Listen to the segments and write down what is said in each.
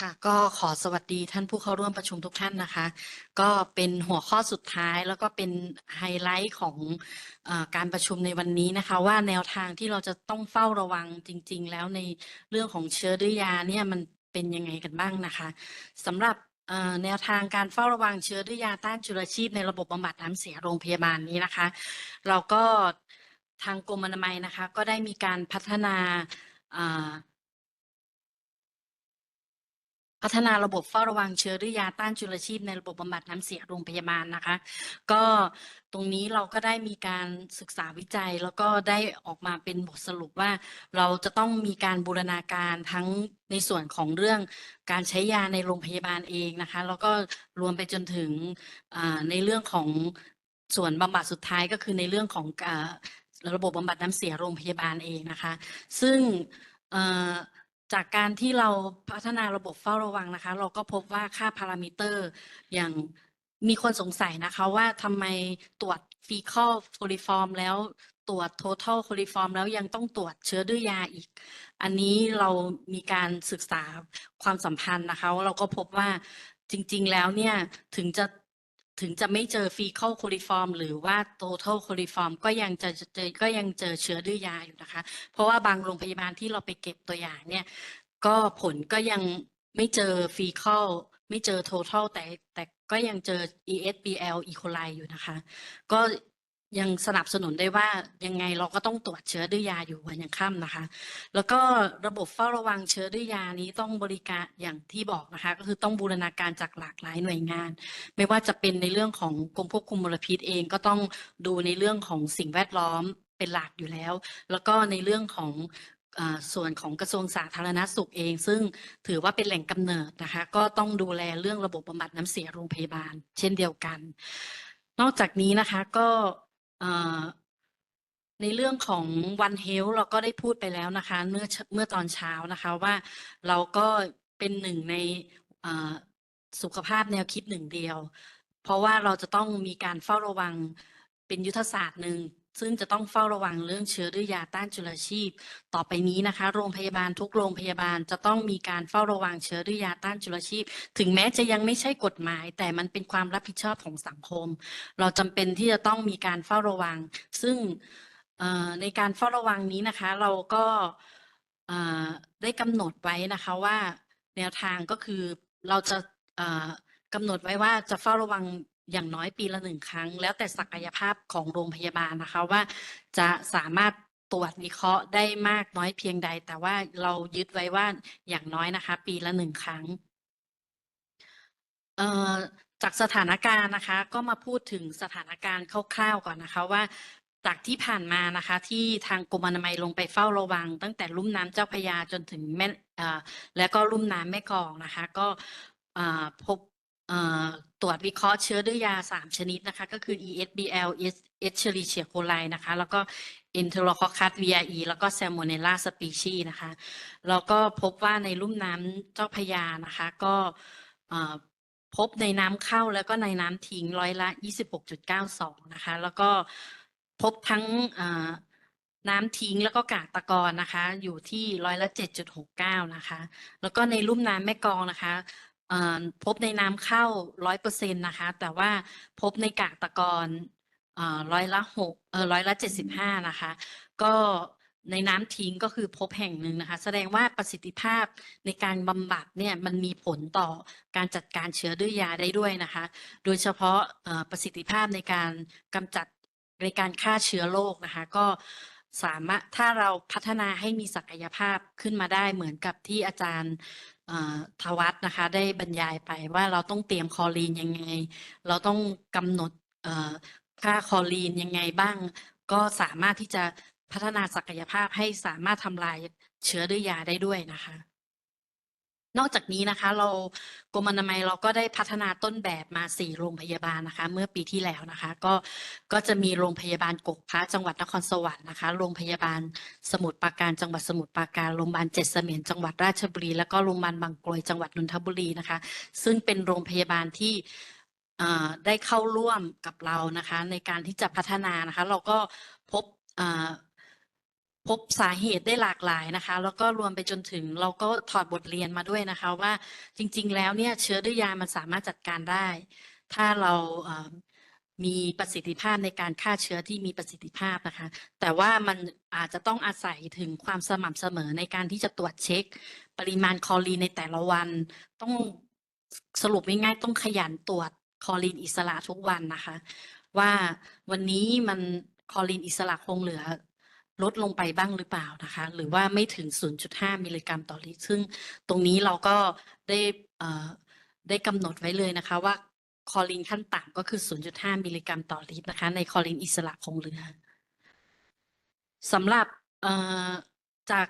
ค่ะก็ขอสวัสดีท่านผู้เข้าร่วมประชุมทุกท่านนะคะ ก็เป็นหัวข้อสุดท้ายแล้วก็เป็นไฮไลท์ของอการประชุมในวันนี้นะคะ ว่าแนวทางที่เราจะต้องเฝ้าระวังจริง ๆ แล้วในเรื่องของเชื้อดื้อยาเนี่ยมันเป็นยังไงกันบ้างนะคะสำหรับแนวทางการเฝ้าระวังเชื้อดื้อยาต้านจุลชีพในระบบบำบัดน้ำเสียโรงพยาบาลนี้นะคะ เราก็ทางกรมอนามัยนะคะ ก็ได้มีการพัฒนา พัฒนาระบบเฝ้าระวังเชื้อดื้อยาต้านจุลชีพในระบบบำบัดน้ำเสียโรงพยาบาลนะคะ ก็ตรงนี้เราก็ได้มีการศึกษาวิจัย แล้วก็ได้ออกมาเป็นบทสรุปว่า เราจะต้องมีการบูรณาการทั้งในส่วนของเรื่องการใช้ยาในโรงพยาบาลเองนะคะ แล้วก็รวมไปจนถึงในเรื่องของส่วนบำบัดสุดท้ายก็คือในเรื่องของระบบบำบัดน้ำเสียโรงพยาบาลเองนะคะ ซึ่ง จากการที่เราพัฒนาระบบเฝ้าระวังนะคะ เราก็พบว่าค่าพารามิเตอร์อย่างมีคนสงสัยนะคะว่าทำไมตรวจฟีคอลโคลิฟอร์มแล้วตรวจ total โคลิฟอร์มแล้วยังต้องตรวจเชื้อดื้อยาอีก อันนี้เรามีการศึกษาความสัมพันธ์นะคะ เราก็พบว่าจริง ๆ แล้วเนี่ยถึงจะ ถึงจะไม่เจอฟีคอลโคลิฟอร์มหรือว่าโตเทลโคลิฟอร์มก็ยังจะเจอก็ยังเจอเชื้อดื้อยาอยู่นะคะ เพราะว่าบางโรงพยาบาลที่เราไปเก็บตัวอย่างเนี่ย ก็ผลก็ยังไม่เจอฟีคอลไม่เจอโททัลแต่แต่ก็ยังเจอ ESBL E. coli อยู่นะคะ ก็ ยังสนับสนุนได้ว่ายังไงเราก็ต้องตรวจเชื้อดื้อยยาอยู่วันยังค่ำนะคะ แล้วก็ระบบเฝ้าระวังเชื้อดื้อยยานี้ต้องบริการอย่างที่บอกนะคะ ก็คือต้องบูรณาการจากหลากหลายหน่วยงาน ไม่ว่าจะเป็นในเรื่องของกรมควบคุมมลพิษเองก็ต้องดูในเรื่องของสิ่งแวดล้อมเป็นหลักอยู่แล้ว แล้วก็ในเรื่องของส่วนของกระทรวงสาธารณสุขเอง ซึ่งถือว่าเป็นแหล่งกำเนิดนะคะ ก็ต้องดูแลเรื่องระบบบำบัดน้ำเสียโรงพยาบาล เช่นเดียวกัน นอกจากนี้นะคะก็ ในเรื่องของ One Health เราก็ได้พูดไปแล้วนะคะ เมื่อเมื่อตอนเช้านะคะว่าเราก็เป็นหนึ่งในสุขภาพแนวคิดหนึ่งเดียว เพราะว่าเราจะต้องมีการเฝ้าระวังเป็นยุทธศาสตร์หนึ่ง ซึ่งจะต้องเฝ้าระวังเรื่องเชื้อดื้อยาต้านจุลชีพ ต่อไปนี้นะคะ โรงพยาบาลทุกโรงพยาบาลจะต้องมีการเฝ้าระวังเชื้อดื้อยาต้านจุลชีพ ถึงแม้จะยังไม่ใช่กฎหมาย แต่มันเป็นความรับผิดชอบของสังคม เราจำเป็นที่จะต้องมีการเฝ้าระวัง ซึ่งในการเฝ้าระวังนี้นะคะ เราก็ได้กำหนดไว้นะคะว่าแนวทางก็คือเราจะกำหนดไว้ว่าจะเฝ้าระวัง อย่างน้อยปีละหนึ่งครั้ง แล้วแต่ศักยภาพของโรงพยาบาลนะคะว่าจะสามารถตรวจวิเคราะห์ได้มากน้อยเพียงใด แต่ว่าเรายึดไว้ว่าอย่างน้อยนะคะ ปีละหนึ่งครั้งจากสถานการณ์นะคะ ก็มาพูดถึงสถานการณ์คร่าวๆก่อนนะคะว่าจากที่ผ่านมานะคะ ที่ทางกรมอนามัยลงไปเฝ้าระวัง ตั้งแต่ลุ่มน้ำเจ้าพยาจนถึงแม่และก็ลุ่มน้ำแม่กองนะคะ ก็พบ ตรวจวิเคราะห์เชื้อดื้อยาสามชนิดนะคะ ก็คือ ESBL Escherichia coli นะคะ แล้วก็ Enterococcus vire แล้วก็ Salmonella species นะคะ แล้วก็พบว่าในลุ่มน้ำเจ้าพยานะคะ ก็พบในน้ำเข้าแล้วก็ในน้ำทิ้งร้อยละ 26.92 นะคะ แล้วก็พบทั้งน้ำทิ้งแล้วก็กากตะกอนนะคะ อยู่ที่ร้อยละ 7.69 นะคะ แล้วก็ในลุ่มน้ำแม่กองนะคะ พบในน้ำเข้าร้อยเปอร์เซ็นต์นะคะ แต่ว่าพบในกากตะกอนร้อยละหกร้อยละ75นะคะ ก็ในน้ำทิ้งก็คือพบแห่งหนึ่งนะคะ แสดงว่าประสิทธิภาพในการบำบัดเนี่ยมันมีผลต่อการจัดการเชื้อดื้อยยาได้ด้วยนะคะ โดยเฉพาะประสิทธิภาพในการกำจัดในการฆ่าเชื้อโรคนะคะ ก็ สามารถถ้าเราพัฒนาให้มีศักยภาพขึ้นมาได้เหมือนกับที่อาจารย์ทวัฒน์นะคะ ได้บรรยายไปว่าเราต้องเตรียมคอรีนยังไง เราต้องกำหนดค่าคอรีนยังไงบ้าง ก็สามารถที่จะพัฒนาศักยภาพให้สามารถทำลายเชื้อดื้อยาได้ด้วยนะคะ นอกจากนี้นะคะเรากรมอนามัยเราก็ได้พัฒนาต้นแบบมาสี่โรงพยาบาลนะคะ เมื่อปีที่แล้วนะคะ ก็ก็จะมีโรงพยาบาลกกพระจังหวัดนครสวรรค์นะคะโรงพยาบาลสมุทรปราการจังหวัดสมุทรปราการโรงพยาบาลเจ็ดเสมียนจังหวัดราชบุรี แล้วก็โรงพยาบาลบางกรวยจังหวัดนนทบุรีนะคะ ซึ่งเป็นโรงพยาบาลที่ได้เข้าร่วมกับเรานะคะ ในการที่จะพัฒนานะคะ เราก็พบ พบสาเหตุได้หลากหลายนะคะ แล้วก็รวมไปจนถึงเราก็ถอดบทเรียนมาด้วยนะคะ ว่าจริง ๆ แล้วเนี่ยเชื้อดื้อยยามันสามารถจัดการได้ ถ้าเราเอ่อมีประสิทธิภาพในการฆ่าเชื้อที่มีประสิทธิภาพนะคะ แต่ว่ามันอาจจะต้องอาศัยถึงความสม่ำเสมอในการที่จะตรวจเช็ค ปริมาณคอรีนในแต่ละวัน ต้องสรุปง่ายๆต้องขยันตรวจคอรีนอิสระทุกวันนะคะ ว่าวันนี้มันคอรีนอิสระคงเหลือ ลดลงไปบ้างหรือเปล่านะคะ หรือว่าไม่ถึง 0.5 มิลลิกรัมต่อลิตร ซึ่งตรงนี้เราก็ได้ได้กำหนดไว้เลยนะคะว่าคอรีนขั้นต่ำก็คือ 0.5 มิลลิกรัมต่อลิตรนะคะ ในคอรีนอิสระคงเหลือสำหรับจาก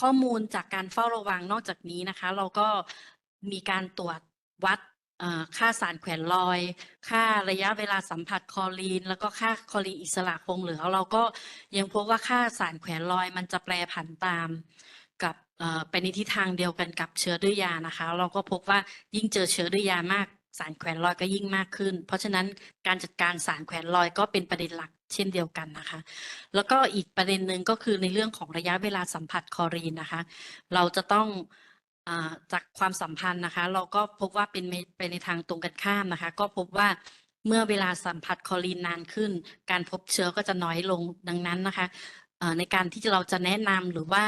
ข้อมูลจากการเฝ้าระวังนอกจากนี้นะคะ เราก็มีการตรวจวัด ค่าสารแขวนลอย ค่าระยะเวลาสัมผัสคอรีน แล้วก็ค่าคอรีนอิสระคงเหลือ เราก็ยังพบว่าค่าสารแขวนลอย มันจะแปรผันตามกับเอ่อไปในทิศทางเดียวกันกับเชื้อดื้อยานะคะ เราก็พบว่ายิ่งเจอเชื้อดื้อยามากสารแขวนลอยก็ยิ่งมากขึ้น เพราะฉะนั้นการจัดการสารแขวนลอยก็เป็นประเด็นหลักเช่นเดียวกันนะคะ แล้วก็อีกประเด็นหนึ่งก็คือในเรื่องของระยะเวลาสัมผัสคอรีนนะคะ เราจะต้อง จากความสัมพันธ์นะคะ เราก็พบว่าเป็นไปในทางตรงกันข้ามนะคะ ก็พบว่าเมื่อเวลาสัมผัสคอรีนนานขึ้น การพบเชื้อก็จะน้อยลงดังนั้นนะคะในการที่เราจะแนะนำหรือว่า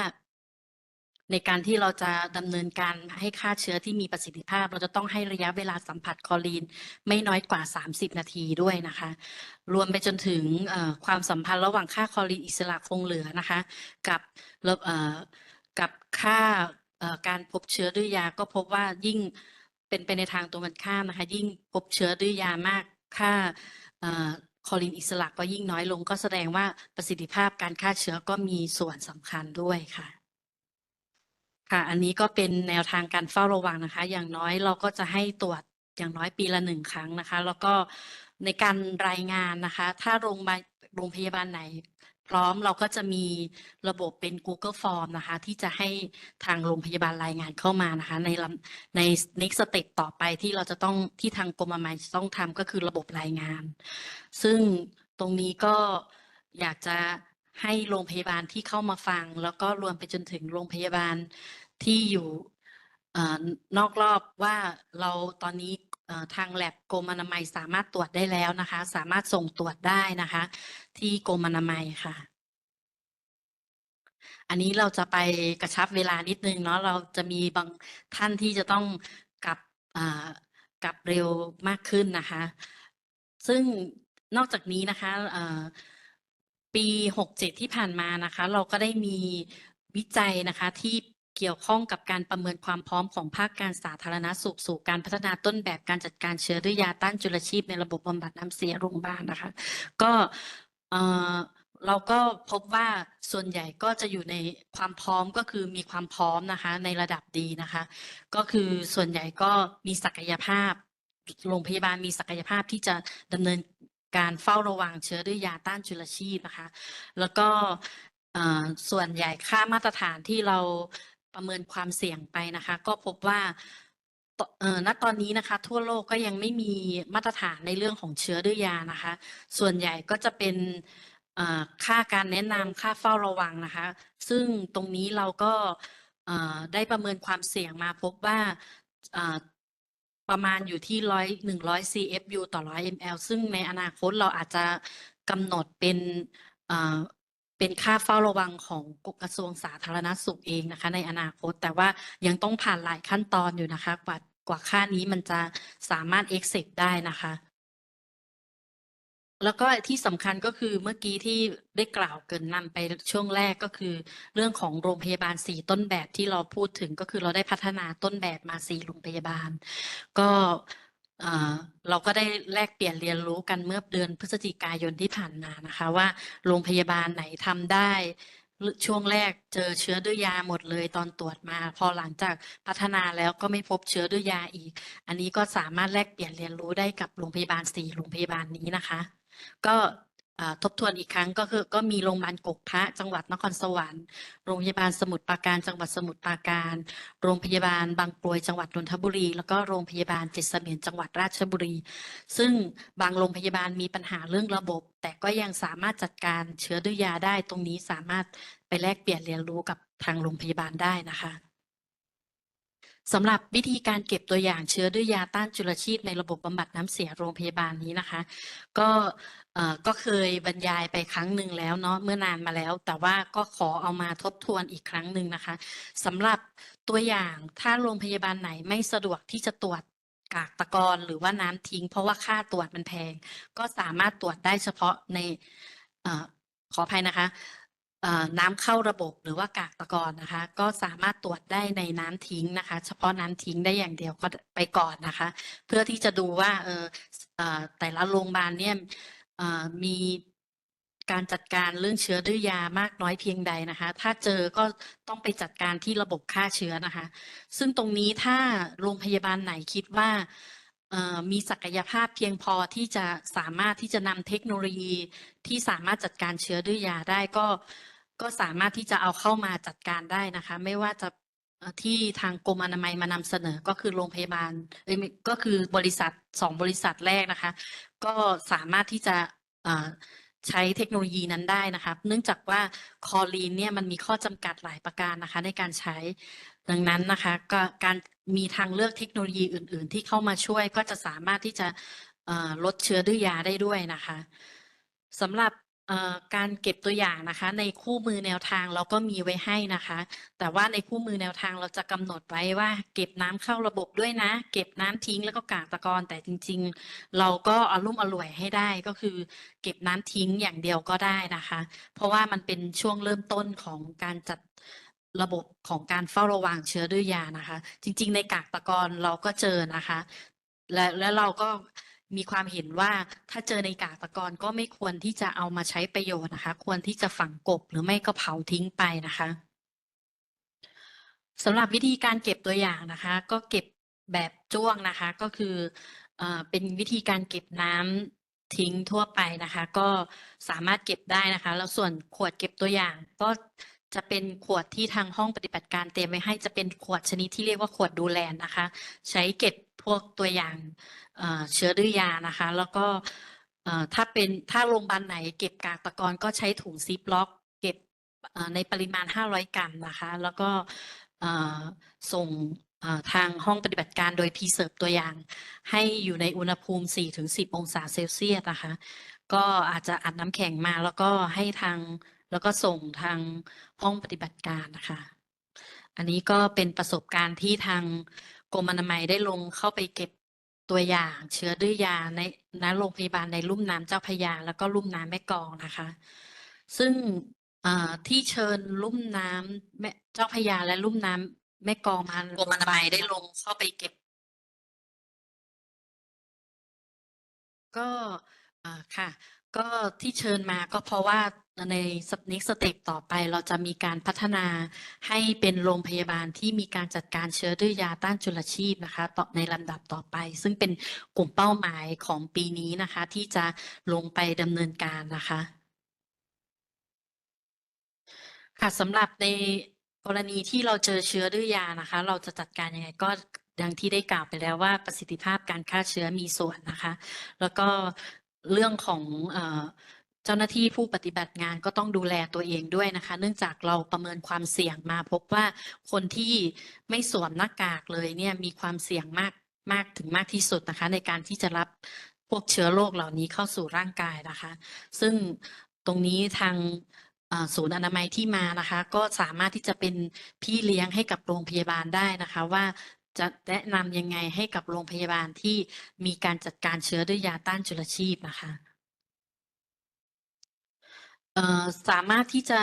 ในการที่เราจะดำเนินการให้ฆ่าเชื้อที่มีประสิทธิภาพ เราจะต้องให้ระยะเวลาสัมผัสคอรีน ไม่น้อยกว่า 30 นาทีด้วยนะคะ รวมไปจนถึงความสัมพันธ์ระหว่างค่าคอรีนอิสระคงเหลือนะคะ กับกับค่า การพบเชื้อดื้อยาก็พบว่ายิ่งเป็นไปในทางตรงกันข้ามนะคะยิ่งพบเชื้อดื้อยามากค่าเอ่อคลอรีนอิสระก็ยิ่งน้อยลงก็แสดงว่าประสิทธิภาพการฆ่าเชื้อก็มีส่วนสำคัญด้วยค่ะค่ะ อันนี้ก็เป็นแนวทางการเฝ้าระวังนะคะ อย่างน้อยเราก็จะให้ตรวจอย่างน้อยปีละหนึ่งครั้งนะคะ แล้วก็ในการรายงานนะคะ ถ้าโรงพยาบาลไหน พร้อมเราก็จะมีระบบเป็น Google Form นะคะ ที่จะให้ทางโรงพยาบาลรายงานเข้ามานะคะ ในใน next step ต่อไปที่เราจะต้องที่ทางกรมอนามัยต้องทำก็คือระบบรายงาน ซึ่งตรงนี้ก็อยากจะให้โรงพยาบาลที่เข้ามาฟัง แล้วก็รวมไปจนถึงโรงพยาบาลที่อยู่เอ่อนอกรอบว่าเราตอนนี้ ทางแลบกรมอนามัยสามารถตรวจได้แล้วนะคะ สามารถส่งตรวจได้นะคะ ที่กรมอนามัยค่ะ อันนี้เราจะไปกระชับเวลานิดนึงเนาะเราจะมีบางท่านที่จะต้องกลับกลับเร็วมากขึ้นนะคะ ซึ่งนอกจากนี้นะคะปีหกเจ็ดที่ผ่านมานะคะ เราก็ได้มีวิจัยนะคะที่ เกี่ยวข้องกับการประเมินความพร้อมของภาคการสาธารณสุขสู่การพัฒนาต้นแบบการจัดการเชื้อด้วยยาต้านจุลชีพในระบบบำบัดน้ำเสียโรงพยาบาลนะคะ ก็เอ่อเราก็พบว่าส่วนใหญ่ก็จะอยู่ในความพร้อมก็คือมีความพร้อมนะคะในระดับดีนะคะ ก็คือส่วนใหญ่ก็มีศักยภาพ โรงพยาบาลมีศักยภาพที่จะดำเนินการเฝ้าระวังเชื้อด้วยยาต้านจุลชีพนะคะ แล้วก็ส่วนใหญ่ค่ามาตรฐานที่เรา ประเมินความเสี่ยงไปนะคะ ก็พบว่าเอ่อณตอนนี้นะคะ ทั่วโลกก็ยังไม่มีมาตรฐานในเรื่องของเชื้อด้วยยานะคะ ส่วนใหญ่ก็จะเป็นค่าการแนะนำค่าเฝ้าระวังนะคะ ซึ่งตรงนี้เราก็ได้ประเมินความเสี่ยงมาพบว่าประมาณอยู่ที่ร้อยหนึ่งร้อย CFU ต่อร้อย ml ซึ่งในอนาคตเราอาจจะกำหนดเป็น เป็นค่าเฝ้าระวังของกระทรวงสาธารณสุขเองนะคะ ในอนาคต แต่ว่ายังต้องผ่านหลายขั้นตอนอยู่นะคะ กว่ากว่าค่านี้มันจะสามารถ accept ได้นะคะ แล้วก็ที่สำคัญก็คือเมื่อกี้ที่ได้กล่าวเกินนำไปช่วงแรกก็คือ เรื่องของโรงพยาบาลสี่ต้นแบบที่เราพูดถึงก็คือเราได้พัฒนาต้นแบบมาสี่โรงพยาบาล ก็ เราก็ได้แลกเปลี่ยนเรียนรู้กันเมื่อเดือนพฤศจิกายนที่ผ่านมานะคะ ว่าโรงพยาบาลไหนทำได้ช่วงแรกเจอเชื้อด้วยยาหมดเลยตอนตรวจมา พอหลังจากพัฒนาแล้วก็ไม่พบเชื้อด้วยยาอีก อันนี้ก็สามารถแลกเปลี่ยนเรียนรู้ได้กับโรงพยาบาลสี่โรงพยาบาลนี้นะคะ ก็ ทบทวนอีกครั้งก็คือก็มีโรงพยาบาลกกพระจังหวัดนครสวรรค์ โรงพยาบาลสมุทรปราการจังหวัดสมุทรปราการ โรงพยาบาลบางกรวยจังหวัดนนทบุรี แล้วก็โรงพยาบาลเจ็ดเสมียนจังหวัดราชบุรี ซึ่งบางโรงพยาบาลมีปัญหาเรื่องระบบ แต่ก็ยังสามารถจัดการเชื้อด้วยยาได้ตรงนี้สามารถไปแลกเปลี่ยนเรียนรู้กับทางโรงพยาบาลได้นะคะ สำหรับวิธีการเก็บตัวอย่างเชื้อด้วยยาต้านจุลชีพในระบบบำบัดน้ำเสียโรงพยาบาลนี้นะคะ ก็ก็เคยบรรยายไปครั้งหนึ่งแล้วเนาะเมื่อนานมาแล้ว แต่ว่าก็ขอเอามาทบทวนอีกครั้งหนึ่งนะคะสำหรับตัวอย่างถ้าโรงพยาบาลไหนไม่สะดวกที่จะตรวจกากตะกอนหรือว่าน้ำทิ้ง เพราะว่าค่าตรวจมันแพง ก็สามารถตรวจได้เฉพาะในอขออภัยนะคะ น้ำเข้าระบบหรือว่ากากตะกอนนะคะ ก็สามารถตรวจได้ในน้ำทิ้งนะคะ เฉพาะน้ำทิ้งได้อย่างเดียวก็ไปก่อนนะคะ เพื่อที่จะดูว่าเออแต่ละโรงพยาบาลเนี่ยมีการจัดการเรื่องเชื้อดื้อยามากน้อยเพียงใดนะคะ ถ้าเจอก็ต้องไปจัดการที่ระบบฆ่าเชื้อนะคะ ซึ่งตรงนี้ถ้าโรงพยาบาลไหนคิดว่ามีศักยภาพเพียงพอที่จะสามารถที่จะนำเทคโนโลยีที่สามารถจัดการเชื้อดื้อยาได้ก็ ก็สามารถที่จะเอาเข้ามาจัดการได้นะคะ ไม่ว่าจะที่ทางกรมอนามัยมานำเสนอก็คือโรงพยาบาลก็คือบริษัทสองบริษัทแรกนะคะ ก็สามารถที่จะใช้เทคโนโลยีนั้นได้นะคะเนื่องจากว่าคอลีนเนี่ยมันมีข้อจำกัดหลายประการนะคะ ในการใช้ดังนั้นนะคะ ก็การมีทางเลือกเทคโนโลยีอื่น ๆ ที่เข้ามาช่วยก็จะสามารถที่จะลดเชื้อดื้อยาได้ด้วยนะคะสำหรับ การเก็บตัวอย่างนะคะ ในคู่มือแนวทางเราก็มีไว้ให้นะคะ แต่ว่าในคู่มือแนวทางเราจะกำหนดไว้ว่า เก็บน้ำเข้าระบบด้วยนะ เก็บน้ำทิ้งแล้วก็กากตะกอนแต่จริง ๆ เราก็อารุ่มอร่วยให้ได้ก็คือ เก็บน้ำทิ้งอย่างเดียวก็ได้นะคะ เพราะว่ามันเป็นช่วงเริ่มต้นของการจัดระบบของการเฝ้าระวังเชื้อด้วยยานะคะ จริง ๆ ในกากตะกอนเราก็เจอนะคะ และและเราก็ มีความเห็นว่าถ้าเจอในกากตะกอนก็ไม่ควรที่จะเอามาใช้ประโยชน์นะคะ ควรที่จะฝังกบหรือไม่ก็เผาทิ้งไปนะคะสำหรับวิธีการเก็บตัวอย่างนะคะ ก็เก็บแบบจ้วงนะคะ ก็คือเอเป็นวิธีการเก็บน้ำทิ้งทั่วไปนะคะ ก็สามารถเก็บได้นะคะ แล้วส่วนขวดเก็บตัวอย่างก็จะเป็นขวดที่ทางห้องปฏิบัติการเตรียมไว้ให้จะเป็นขวดชนิดที่เรียกว่าขวดดูแลนะคะ ใช้เก็บ พวกตัวอย่างเชื้อดื้อยานะคะ แล้วก็ถ้าเป็นถ้าโรงพยาบาลไหนเก็บกากตะกอนก็ใช้ถุงซิปล็อก เก็บในปริมาณ 500 กรัมนะคะ แล้วก็ส่งทางห้องปฏิบัติการโดยพีเสิร์ฟตัวอย่าง ให้อยู่ในอุณหภูมิ 4-10 องศาเซลเซียสนะคะ ก็อาจจะอัดน้ำแข็งมาแล้วก็ให้ทางแล้วก็ส่งทางห้องปฏิบัติการนะคะ อันนี้ก็เป็นประสบการณ์ที่ทาง กรมอนามัยได้ลงเข้าไปเก็บตัวอย่างเชื้อดื้อยาในณโรงพยาบาลในลุ่มน้ำเจ้าพยา แล้วก็ลุ่มน้ำแม่กองนะคะ ซึ่งที่เชิญลุ่มน้ำแม่เจ้าพยาและลุ่มน้ำแม่กองมากรมอนามัยได้ลงเข้าไปเก็บ ก็ค่ะ ก็ที่เชิญมาก็เพราะว่า ในสเนกสเต็ปต่อไปเราจะมีการพัฒนาให้เป็นโรงพยาบาลที่มีการจัดการเชื้อด้วยยาต้านจุลชีพนะคะต่อในลำดับต่อไป ซึ่งเป็นกลุ่มเป้าหมายของปีนี้นะคะ ที่จะลงไปดำเนินการนะคะค่ะสำหรับในกรณีที่เราเจอเชื้อดื้อยานะคะ เราจะจัดการยังไงก็ดังที่ได้กล่าวไปแล้วว่าประสิทธิภาพการฆ่าเชื้อมีส่วนนะคะ แล้วก็เรื่องของอ เจ้าหน้าที่ผู้ปฏิบัติงานก็ต้องดูแลตัวเองด้วยนะคะ เนื่องจากเราประเมินความเสี่ยงมาพบว่าคนที่ไม่สวมหน้ากากเลยเนี่ยมีความเสี่ยงมากมากถึงมากที่สุดนะคะ ในการที่จะรับพวกเชื้อโรคเหล่านี้เข้าสู่ร่างกายนะคะ ซึ่งตรงนี้ทางศูนย์อนามัยที่มานะคะ ก็สามารถที่จะเป็นพี่เลี้ยงให้กับโรงพยาบาลได้นะคะว่าจะแนะนำยังไงให้กับโรงพยาบาลที่มีการจัดการเชื้อด้วยยาต้านจุลชีพนะคะ สามารถที่จะ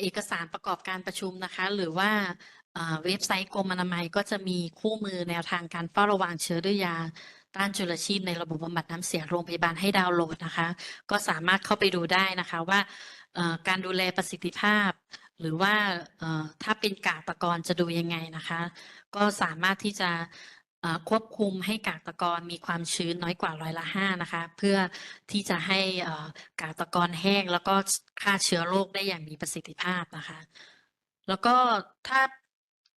เอกสารประกอบการประชุมนะคะ หรือว่าเว็บไซต์กรมอนามัยก็จะมีคู่มือแนวทางการเฝ้าระวังเชื้อด้วยยาต้านจุลชีพในระบบบำบัดน้ำเสียโรงพยาบาลให้ดาวน์โหลดนะคะ ก็สามารถเข้าไปดูได้นะคะว่าการดูแลประสิทธิภาพ หรือว่าถ้าเป็นกากตะกอนจะดูยังไงนะคะ ก็สามารถที่จะ ควบคุมให้กากตะกอนมีความชื้นน้อยกว่าร้อยละห้านะคะ เพื่อที่จะให้กากตะกอนแห้งแล้วก็ฆ่าเชื้อโรคได้อย่างมีประสิทธิภาพนะคะ แล้วก็ถ้า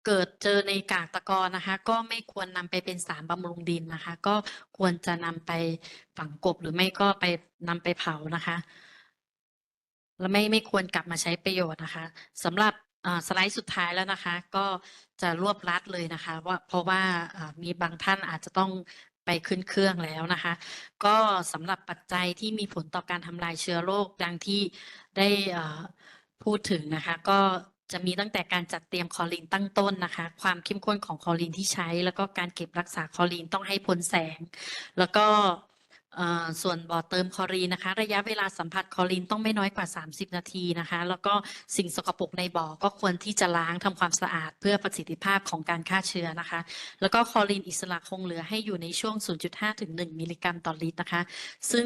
เกิดเจอในกากตะกอนนะคะ ก็ไม่ควรนำไปเป็นสารบำรุงดินนะคะ ก็ควรจะนำไปฝังกบหรือไม่ก็ไปนำไปเผานะคะ และไม่ไม่ควรกลับมาใช้ประโยชน์นะคะสำหรับ สไลด์สุดท้ายแล้วนะคะ ก็จะรวบรัดเลยนะคะว่าเพราะว่ามีบางท่านอาจจะต้องไปขึ้นเครื่องแล้วนะคะ ก็สำหรับปัจจัยที่มีผลต่อการทำลายเชื้อโรคดังที่ได้พูดถึงนะคะ ก็จะมีตั้งแต่การจัดเตรียมคอรีนตั้งต้นนะคะ ความเข้มข้นของคอรีนที่ใช้ แล้วก็การเก็บรักษาคอรีนต้องให้พ้นแสง แล้วก็ ส่วนบ่อเติมคลอรีนนะคะ ระยะเวลาสัมผัสคลอรีนต้องไม่น้อยกว่า 30 นาทีนะคะ แล้วก็สิ่งสกปรกในบ่อก็ควรที่จะล้างทำความสะอาด เพื่อประสิทธิภาพของการฆ่าเชื้อนะคะ แล้วก็คลอรีนอิสระคงเหลือให้อยู่ในช่วง 0.5 ถึง 1 มิลลิกรัมต่อลิตรนะคะ ซึ่ง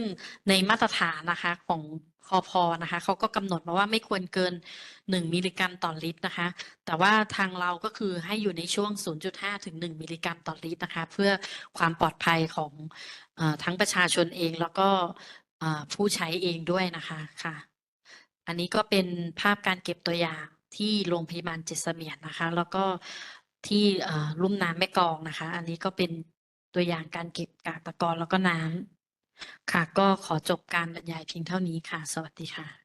ในมาตรฐานนะคะของ คอพอนะคะเขาก็กำหนดมาว่าไม่ควรเกิน 1 มิลลิกรัมต่อลิตรนะคะ แต่ว่าทางเราก็คือให้อยู่ในช่วง 0.5 ถึง 1 มิลลิกรัมต่อลิตรนะคะ เพื่อความปลอดภัยของอทั้งประชาชนเองแล้วก็ผู้ใช้เองด้วยนะคะค่ะ อันนี้ก็เป็นภาพการเก็บตัวอย่างที่โรงพยาบาลเจษเมียนนะคะ แล้วก็ที่ลุ่มน้ำแม่กองนะคะ อันนี้ก็เป็นตัวอย่างการเก็บกากตะกอนแล้วก็น้ำ ค่ะ ก็ขอจบการบรรยายเพียงเท่านี้ค่ะ สวัสดีค่ะ